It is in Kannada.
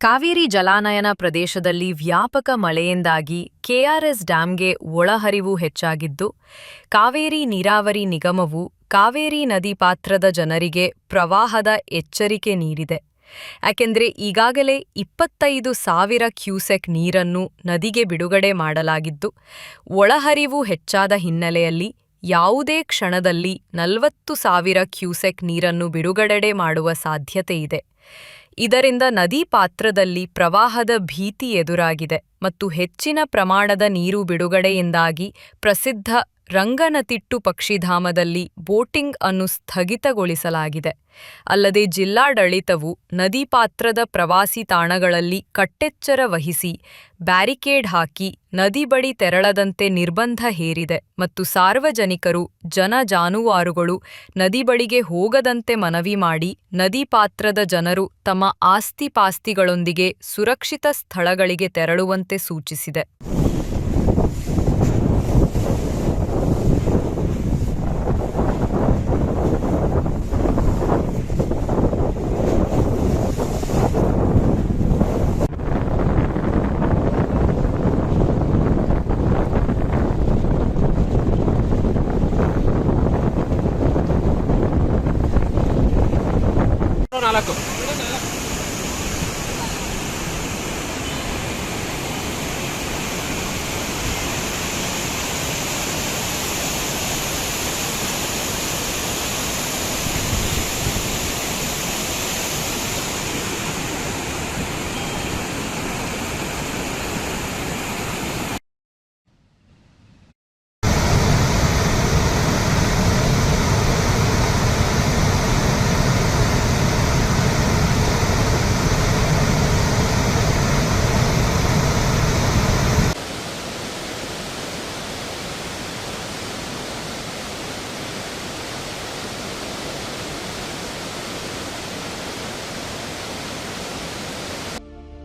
ಕಾವೇರಿ ಜಲಾನಯನ ಪ್ರದೇಶದಲ್ಲಿ ವ್ಯಾಪಕ ಮಳೆಯಿಂದಾಗಿ ಕೆಆರ್ಎಸ್ ಡ್ಯಾಂಗೆ ಒಳಹರಿವು ಹೆಚ್ಚಾಗಿದ್ದು, ಕಾವೇರಿ ನೀರಾವರಿ ನಿಗಮವು ಕಾವೇರಿ ನದಿ ಪಾತ್ರದ ಜನರಿಗೆ ಪ್ರವಾಹದ ಎಚ್ಚರಿಕೆ ನೀಡಿದೆ. ಯಾಕೆಂದರೆ ಈಗಾಗಲೇ ಇಪ್ಪತ್ತೈದು ಸಾವಿರ ಕ್ಯೂಸೆಕ್ ನೀರನ್ನು ನದಿಗೆ ಬಿಡುಗಡೆ ಮಾಡಲಾಗಿದ್ದು, ಒಳಹರಿವು ಹೆಚ್ಚಾದ ಹಿನ್ನೆಲೆಯಲ್ಲಿ ಯಾವುದೇ ಕ್ಷಣದಲ್ಲಿ ನಲವತ್ತು ಸಾವಿರ ಕ್ಯೂಸೆಕ್ ನೀರನ್ನು ಬಿಡುಗಡೆ ಮಾಡುವ ಸಾಧ್ಯತೆಯಿದೆ ಇದರಿಂದ ನದಿ ಪಾತ್ರದಲ್ಲಿ ಪ್ರವಾಹದ ಭೀತಿ ಎದುರಾಗಿದೆ ಮತ್ತು ಹೆಚ್ಚಿನ ಪ್ರಮಾಣದ ನೀರು ಬಿಡುಗಡೆಯಿಂದಾಗಿ ಪ್ರಸಿದ್ಧ ರಂಗನತಿಟ್ಟು ಪಕ್ಷಿಧಾಮದಲ್ಲಿ ಬೋಟಿಂಗ್ ಅನ್ನು ಸ್ಥಗಿತಗೊಳಿಸಲಾಗಿದೆ. ಅಲ್ಲದೆ ಜಿಲ್ಲಾಡಳಿತವು ನದಿಪಾತ್ರದ ಪ್ರವಾಸಿ ತಾಣಗಳಲ್ಲಿ ಕಟ್ಟೆಚ್ಚರ ವಹಿಸಿ ಬ್ಯಾರಿಕೇಡ್ ಹಾಕಿ ನದಿ ಬಳಿ ತೆರಳದಂತೆ ನಿರ್ಬಂಧ ಹೇರಿದೆ ಮತ್ತು ಸಾರ್ವಜನಿಕರು, ಜನ ಜಾನುವಾರುಗಳು ನದಿ ಬಳಿಗೆ ಹೋಗದಂತೆ ಮನವಿ ಮಾಡಿ ನದಿ ಪಾತ್ರದ ಜನರು ತಮ್ಮ ಆಸ್ತಿಪಾಸ್ತಿಗಳೊಂದಿಗೆ ಸುರಕ್ಷಿತ ಸ್ಥಳಗಳಿಗೆ ತೆರಳುವಂತೆ ಸೂಚಿಸಿದೆ. Assalamualaikum.